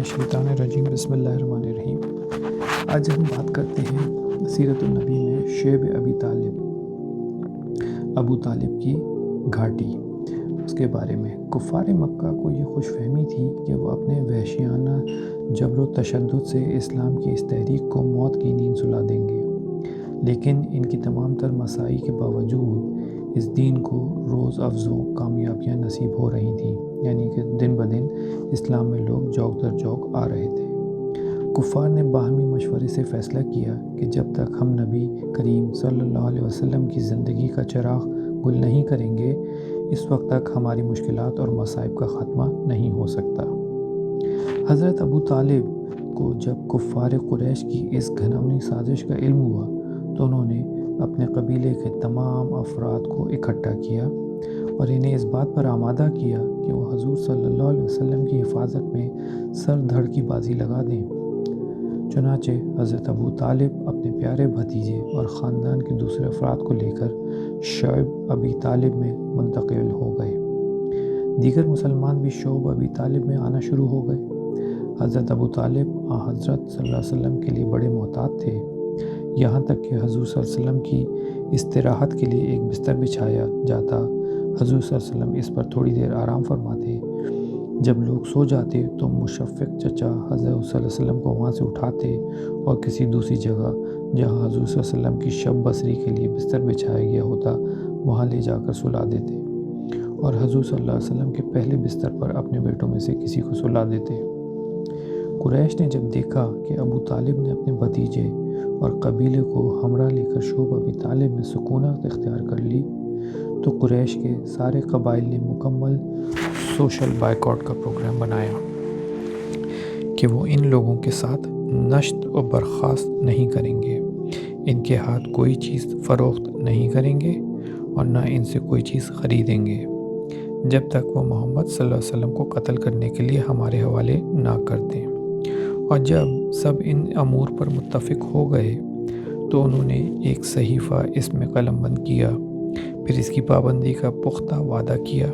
الشیطان الرجیم بسم اللہ الرحمن الرحیم۔ آج ہم بات کرتے ہیں سیرت النبی میں شیب ابی طالب، ابو طالب کی گھاٹی۔ اس کے بارے میں کفار مکہ کو یہ خوش فہمی تھی کہ وہ اپنے وحشیانہ جبر و تشدد سے اسلام کی اس تحریک کو موت کی نیند سلا دیں گے۔ لیکن ان کی تمام تر مسائی کے باوجود اس دین کو روز افزوں کامیابیاں نصیب ہو رہی تھیں۔ یعنی کہ دن بدن اسلام میں لوگ جوک در جوک آ رہے تھے۔ کفار نے باہمی مشورے سے فیصلہ کیا کہ جب تک ہم نبی کریم صلی اللہ علیہ وسلم کی زندگی کا چراغ گل نہیں کریں گے، اس وقت تک ہماری مشکلات اور مصائب کا خاتمہ نہیں ہو سکتا۔ حضرت ابو طالب کو جب کفار قریش کی اس گھنونی سازش کا علم ہوا تو انہوں نے اپنے قبیلے کے تمام افراد کو اکٹھا کیا اور انہیں اس بات پر آمادہ کیا کہ وہ حضور صلی اللہ علیہ وسلم کی حفاظت میں سر دھڑ کی بازی لگا دیں۔ چنانچہ حضرت ابو طالب اپنے پیارے بھتیجے اور خاندان کے دوسرے افراد کو لے کر شعب ابی طالب میں منتقل ہو گئے۔ دیگر مسلمان بھی شعب ابی طالب میں آنا شروع ہو گئے۔ حضرت ابو طالب آ حضرت صلی اللہ علیہ وسلم کے لیے بڑے محتاط تھے۔ یہاں تک کہ حضور صلی اللہ علیہ وسلم کی استراحت کے لیے ایک بستر بچھایا جاتا۔ حضور صلی اللہ علیہ وسلم اس پر تھوڑی دیر آرام فرماتے۔ جب لوگ سو جاتے تو مشفق چچا حضرت صلی اللہ علیہ وسلم کو وہاں سے اٹھاتے اور کسی دوسری جگہ جہاں حضور صلی اللہ علیہ وسلم کی شب بصری کے لیے بستر بچھایا گیا ہوتا، وہاں لے جا کر سلا دیتے۔ اور حضور صلی اللہ علیہ وسلم کے پہلے بستر پر اپنے بیٹوں میں سے کسی کو سلا دیتے۔ قریش نے جب دیکھا کہ ابو طالب نے اپنے بھتیجے اور قبیلے کو ہمراہ لے کر شعب ابی طالب میں سکونت اختیار کر لی، تو قریش کے سارے قبائل نے مکمل سوشل بائیکاٹ کا پروگرام بنایا کہ وہ ان لوگوں کے ساتھ نشت و برخاست نہیں کریں گے۔ ان کے ہاتھ کوئی چیز فروخت نہیں کریں گے اور نہ ان سے کوئی چیز خریدیں گے۔ جب تک وہ محمد صلی اللہ علیہ وسلم کو قتل کرنے کے لیے ہمارے حوالے نہ کر دیں۔ اور جب سب ان امور پر متفق ہو گئے تو انہوں نے ایک صحیفہ اس میں قلم بند کیا، پھر اس کی پابندی کا پختہ وعدہ کیا،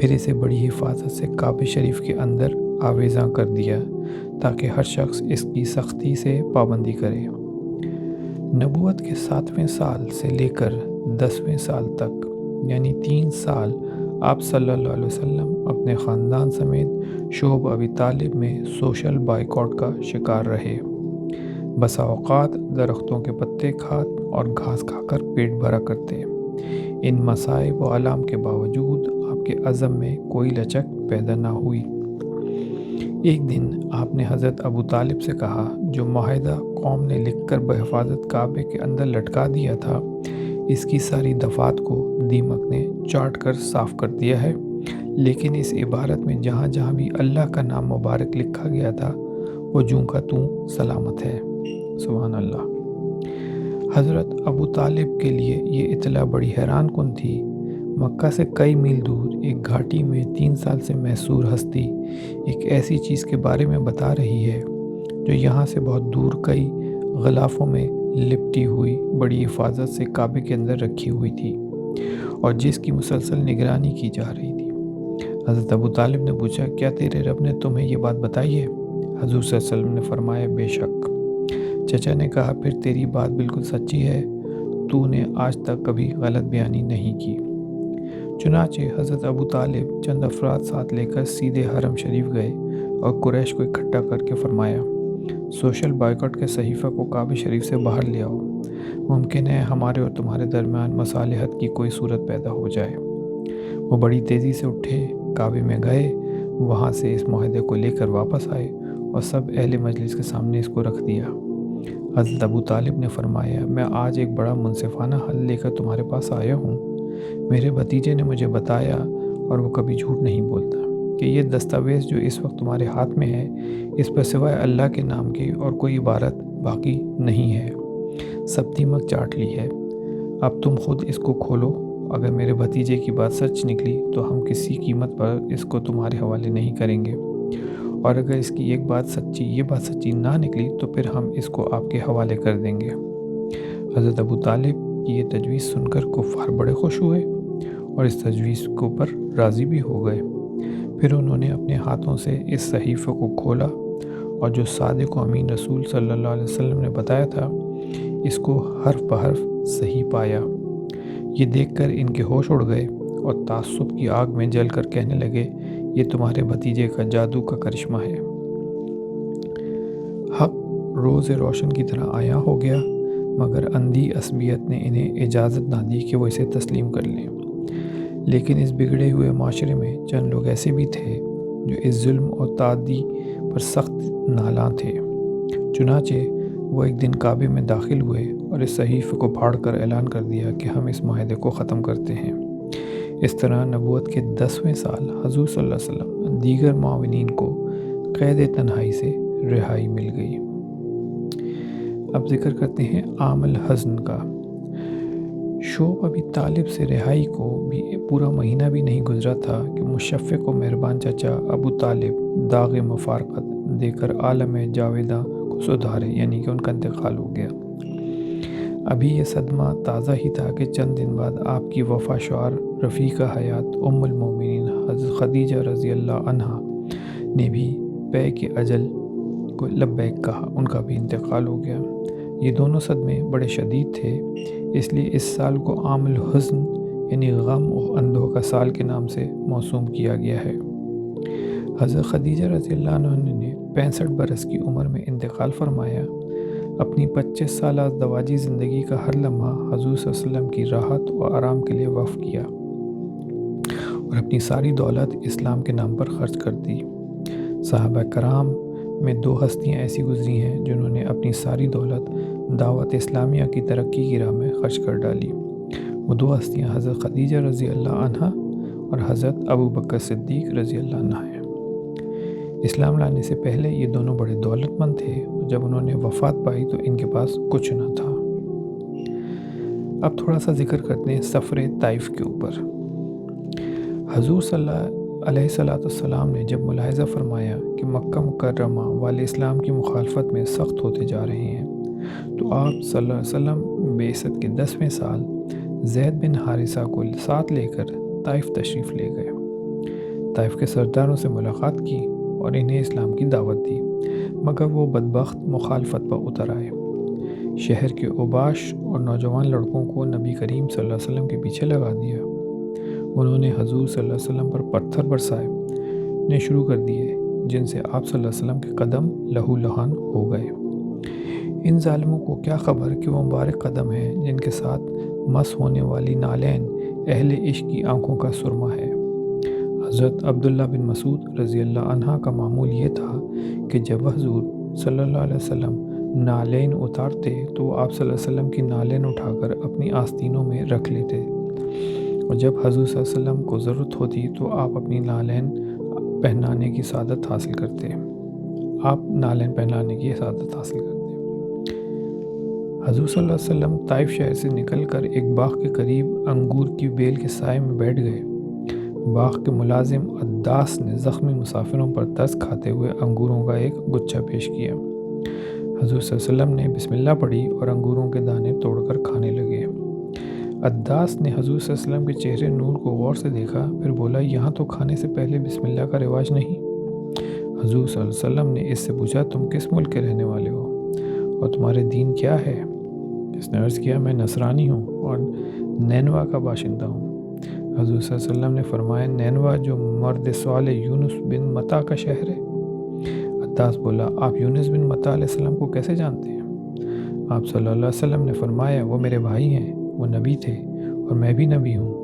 پھر اسے بڑی حفاظت سے کعبہ شریف کے اندر آویزاں کر دیا تاکہ ہر شخص اس کی سختی سے پابندی کرے۔ نبوت کے ساتویں سال سے لے کر دسویں سال تک یعنی تین سال آپ صلی اللہ علیہ وسلم اپنے خاندان سمیت شعب ابی طالب میں سوشل بائیکاٹ کا شکار رہے۔ بسا اوقات درختوں کے پتے کھات اور گھاس کھا کر پیٹ بھرا کرتے۔ ان مسائب و علام کے باوجود آپ کے عزم میں کوئی لچک پیدا نہ ہوئی۔ ایک دن آپ نے حضرت ابو طالب سے کہا، جو معاہدہ قوم نے لکھ کر بحفاظت کعبے کے اندر لٹکا دیا تھا، اس کی ساری دفات کو دیمک نے چاٹ کر صاف کر دیا ہے۔ لیکن اس عبارت میں جہاں جہاں بھی اللہ کا نام مبارک لکھا گیا تھا، وہ جوں کا توں سلامت ہے۔ سبحان اللہ۔ حضرت ابو طالب کے لیے یہ اطلاع بڑی حیران کن تھی۔ مکہ سے کئی میل دور ایک گھاٹی میں تین سال سے محصور ہستی ایک ایسی چیز کے بارے میں بتا رہی ہے، جو یہاں سے بہت دور کئی غلافوں میں لپٹی ہوئی بڑی حفاظت سے کعبے کے اندر رکھی ہوئی تھی۔ اور جس کی مسلسل نگرانی کی جا رہی تھی۔ حضرت ابو طالب نے پوچھا، کیا تیرے رب نے تمہیں یہ بات بتائی ہے؟ حضور صلی اللہ علیہ وسلم نے فرمایا، بے شک۔ چچا نے کہا، پھر تیری بات بالکل سچی ہے۔ تو نے آج تک کبھی غلط بیانی نہیں کی۔ چنانچہ حضرت ابو طالب چند افراد ساتھ لے کر سیدھے حرم شریف گئے اور قریش کو اکٹھا کر کے فرمایا، سوشل بائیکٹ کے صحیفہ کو کعبہ شریف سے باہر لے آؤ۔ ممکن ہے ہمارے اور تمہارے درمیان مصالحت کی کوئی صورت پیدا ہو جائے۔ وہ بڑی تیزی سے اٹھے، کعبے میں گئے، وہاں سے اس معاہدے کو لے کر واپس آئے اور سب اہل مجلس کے سامنے اس کو رکھ دیا۔ حضرت ابو طالب نے فرمایا، میں آج ایک بڑا منصفانہ حل لے کر تمہارے پاس آیا ہوں۔ میرے بھتیجے نے مجھے بتایا اور وہ کبھی جھوٹ نہیں بولتا کہ یہ دستاویز جو اس وقت تمہارے ہاتھ میں ہے اس پر سوائے اللہ کے نام کی اور کوئی عبارت باقی نہیں ہے۔ سب دیمک چاٹ لی ہے۔ اب تم خود اس کو کھولو۔ اگر میرے بھتیجے کی بات سچ نکلی تو ہم کسی قیمت پر اس کو تمہارے حوالے نہیں کریں گے۔ اور اگر اس کی ایک بات سچی، یہ بات سچی نہ نکلی تو پھر ہم اس کو آپ کے حوالے کر دیں گے۔ حضرت ابو طالب کی یہ تجویز سن کر کفار بڑے خوش ہوئے اور اس تجویز کو پر راضی بھی ہو گئے۔ پھر انہوں نے اپنے ہاتھوں سے اس صحیفے کو کھولا اور جو صادق و امین رسول صلی اللہ علیہ وسلم نے بتایا تھا اس کو حرف بحرف صحیح پایا۔ یہ دیکھ کر ان کے ہوش اڑ گئے اور تعصب کی آگ میں جل کر کہنے لگے، یہ تمہارے بھتیجے کا جادو کا کرشمہ ہے۔ حق روز روشن کی طرح آیا ہو گیا، مگر اندھی عصبیت نے انہیں اجازت نہ دی کہ وہ اسے تسلیم کر لیں۔ لیکن اس بگڑے ہوئے معاشرے میں چند لوگ ایسے بھی تھے جو اس ظلم اور تعدی پر سخت نالاں تھے۔ چنانچہ وہ ایک دن کعبے میں داخل ہوئے اور اس صحیفے کو پھاڑ کر اعلان کر دیا کہ ہم اس معاہدے کو ختم کرتے ہیں۔ اس طرح نبوت کے دسویں سال حضور صلی اللہ علیہ وسلم دیگر معاونین کو قید تنہائی سے رہائی مل گئی۔ اب ذکر کرتے ہیں عام الحزن کا۔ شوب ابھی طالب سے رہائی کو بھی پورا مہینہ بھی نہیں گزرا تھا کہ مشفق و مہربان چچا ابو طالب داغ مفارقت دے کر عالم جاویدہ سدھارے یعنی کہ ان کا انتقال ہو گیا۔ ابھی یہ صدمہ تازہ ہی تھا کہ چند دن بعد آپ کی وفا شعر رفیقہ حیات ام المومنین حضرت خدیجہ رضی اللہ عنہ نے بھی پے کے اجل کو لبیک کہا، ان کا بھی انتقال ہو گیا۔ یہ دونوں صدمے بڑے شدید تھے، اس لیے اس سال کو عام الحزن یعنی غم و اندھوں کا سال کے نام سے موسوم کیا گیا ہے۔ حضرت خدیجہ رضی اللہ عنہ نے پینسٹھ برس کی عمر میں انتقال فرمایا۔ اپنی پچیس سالہ دواجی زندگی کا ہر لمحہ حضور صلی اللہ علیہ وسلم کی راحت و آرام کے لیے وقف کیا اور اپنی ساری دولت اسلام کے نام پر خرچ کر دی۔ صحابہ کرام میں دو ہستیاں ایسی گزری ہیں جنہوں نے اپنی ساری دولت دعوت اسلامیہ کی ترقی کی راہ میں خرچ کر ڈالی۔ وہ دو ہستیاں حضرت خدیجہ رضی اللہ عنہ اور حضرت ابو بکر صدیق رضی اللہ عنہ ہیں۔ اسلام لانے سے پہلے یہ دونوں بڑے دولت مند تھے۔ جب انہوں نے وفات پائی تو ان کے پاس کچھ نہ تھا۔ اب تھوڑا سا ذکر کرتے ہیں سفر طائف کے اوپر۔ حضور صلی اللہ علیہ صلاۃ السلام نے جب ملاحظہ فرمایا کہ مکہ مکرمہ والے اسلام کی مخالفت میں سخت ہوتے جا رہے ہیں، تو آپ صلی اللہ علیہ وسلم بیست کے دسویں سال زید بن حارثہ کو ساتھ لے کر طائف تشریف لے گئے۔ طائف کے سرداروں سے ملاقات کی۔ اور انہیں اسلام کی دعوت دی، مگر وہ بدبخت مخالفت پر اتر آئے۔ شہر کے اوباش اور نوجوان لڑکوں کو نبی کریم صلی اللہ علیہ وسلم کے پیچھے لگا دیا۔ انہوں نے حضور صلی اللہ علیہ وسلم پر پتھر برسائے نے شروع کر دیے، جن سے آپ صلی اللہ علیہ وسلم کے قدم لہو لہان ہو گئے۔ ان ظالموں کو کیا خبر کہ وہ مبارک قدم ہیں جن کے ساتھ مس ہونے والی نالین اہل عشق کی آنکھوں کا سرما ہے؟ حضرت عبداللہ بن مسعود رضی اللہ عنہ کا معمول یہ تھا کہ جب حضور صلی اللہ علیہ وسلم نالین اتارتے تو وہ آپ صلی اللہ علیہ وسلم کی نالین اٹھا کر اپنی آستینوں میں رکھ لیتے۔ اور جب حضور صلی اللہ علیہ وسلم کو ضرورت ہوتی تو آپ اپنی نالین پہنانے کی سعادت حاصل کرتے۔ آپ نالین پہنانے کی سعادت حاصل کرتے۔ حضور صلی اللہ علیہ وسلم طائف شہر سے نکل کر ایک باغ کے قریب انگور کی بیل کے سائے میں بیٹھ گئے۔ باغ کے ملازم اداس نے زخمی مسافروں پر ترس کھاتے ہوئے انگوروں کا ایک گچھا پیش کیا۔ حضور صلی اللہ علیہ وسلم نے بسم اللہ پڑھی اور انگوروں کے دانے توڑ کر کھانے لگے۔ اداس نے حضور صلی اللہ علیہ وسلم کے چہرے نور کو غور سے دیکھا، پھر بولا، یہاں تو کھانے سے پہلے بسم اللہ کا رواج نہیں۔ حضور صلی اللہ علیہ وسلم نے اس سے پوچھا، تم کس ملک کے رہنے والے ہو؟ اور تمہارے دین کیا ہے؟ اس نے عرض کیا، میں نصرانی ہوں اور نینوا کا باشندہ ہوں۔ حضور صلی اللہ علیہ وسلم نے فرمایا، نینوا جو مرد سوال یونس بن متا کا شہر ہے۔ عطاس بولا، آپ یونس بن متا علیہ السلام کو کیسے جانتے ہیں؟ آپ صلی اللہ علیہ وسلم نے فرمایا، وہ میرے بھائی ہیں، وہ نبی تھے اور میں بھی نبی ہوں۔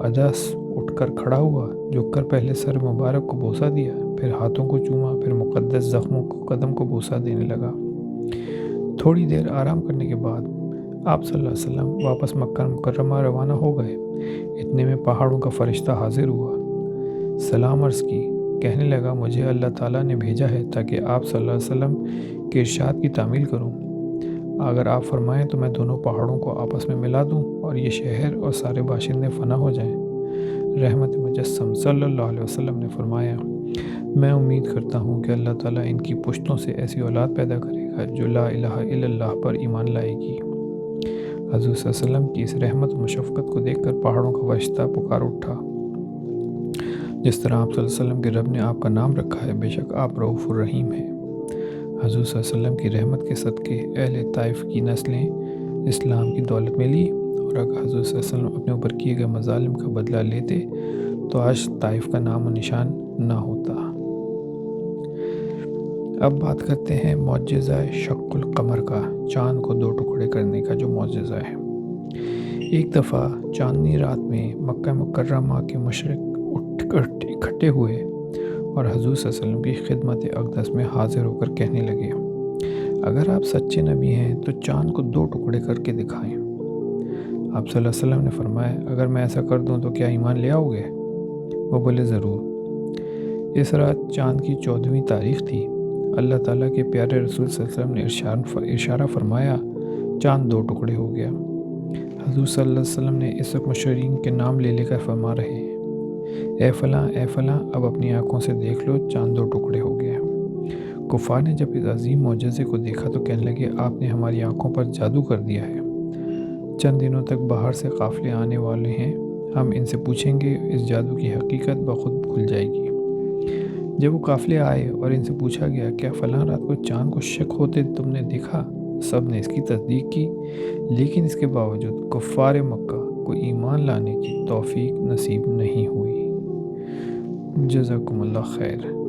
اداس اٹھ کر کھڑا ہوا جھک کر پہلے سر مبارک کو بوسہ دیا، پھر ہاتھوں کو چوما، پھر مقدس زخموں کو قدم کو بوسہ دینے لگا۔ تھوڑی دیر آرام کرنے کے بعد آپ صلی اللہ علیہ وسلم واپس مکہ مکرمہ روانہ ہو گئے۔ اتنے میں پہاڑوں کا فرشتہ حاضر ہوا۔ سلام عرض کی، کہنے لگا، مجھے اللہ تعالیٰ نے بھیجا ہے تاکہ آپ صلی اللہ علیہ وسلم کے ارشاد کی تعمیل کروں۔ اگر آپ فرمائیں تو میں دونوں پہاڑوں کو آپس میں ملا دوں اور یہ شہر اور سارے باشندے فنا ہو جائیں۔ رحمت مجسم صلی اللہ علیہ وسلم نے فرمایا، میں امید کرتا ہوں کہ اللہ تعالیٰ ان کی پشتوں سے ایسی اولاد پیدا کرے گا جو لا الہ الا اللہ پر ایمان لائے گی۔ حضور صلی اللہ علیہ وسلم کی اس رحمت و مشفقت کو دیکھ کر پہاڑوں کا وشتہ پکار اٹھا۔ جس طرح آپ صلی اللہ علیہ وسلم کے رب نے آپ کا نام رکھا ہے، بے شک آپ رعف الرحیم ہیں۔ حضور صلی اللہ علیہ وسلم کی رحمت کے صدقے اہل طائف کی نسلیں اسلام کی دولت میں لی اور اگر حضور صلی اللہ علیہ وسلم اپنے اوپر کیے گئے مظالم کا بدلہ لیتے، تو آج طائف کا نام و نشان نہ ہوتا۔ اب بات کرتے ہیں معجزہ شک القمر کا، چاند کو دو ٹکڑے کرنے کا جو معجزہ ہے۔ ایک دفعہ چاندنی رات میں مکہ مکرمہ کے مشرق اٹھ اکٹھے ہوئے اور حضور صلی اللہ علیہ وسلم کی خدمت اقدس میں حاضر ہو کر کہنے لگے، اگر آپ سچے نبی ہیں تو چاند کو دو ٹکڑے کر کے دکھائیں۔ آپ صلی اللہ علیہ وسلم نے فرمایا، اگر میں ایسا کر دوں تو کیا ایمان لے آؤ گے؟ وہ بولے، ضرور۔ اس رات چاند کی چودھویں تاریخ تھی۔ اللہ تعالیٰ کے پیارے رسول صلی اللہ علیہ وسلم نے اشارہ فرمایا، چاند دو ٹکڑے ہو گیا۔ حضور صلی اللہ علیہ وسلم نے اس وقت مشرین کے نام لے لے کر فرما رہے ہیں، اے فلاں اے فلاں، اب اپنی آنکھوں سے دیکھ لو، چاند دو ٹکڑے ہو گیا کفار نے جب اس عظیم معجزے کو دیکھا تو کہنے لگے، آپ نے ہماری آنکھوں پر جادو کر دیا ہے۔ چند دنوں تک باہر سے قافلے آنے والے ہیں، ہم ان سے پوچھیں گے، اس جادو کی حقیقت بخود کھل جائے گی۔ جب وہ قافلے آئے اور ان سے پوچھا گیا کیا فلاں رات کو چاند کو شک ہوتے تم نے دیکھا؟ سب نے اس کی تصدیق کی، لیکن اس کے باوجود کفار مکہ کو ایمان لانے کی توفیق نصیب نہیں ہوئی۔ جزاکم اللہ خیر۔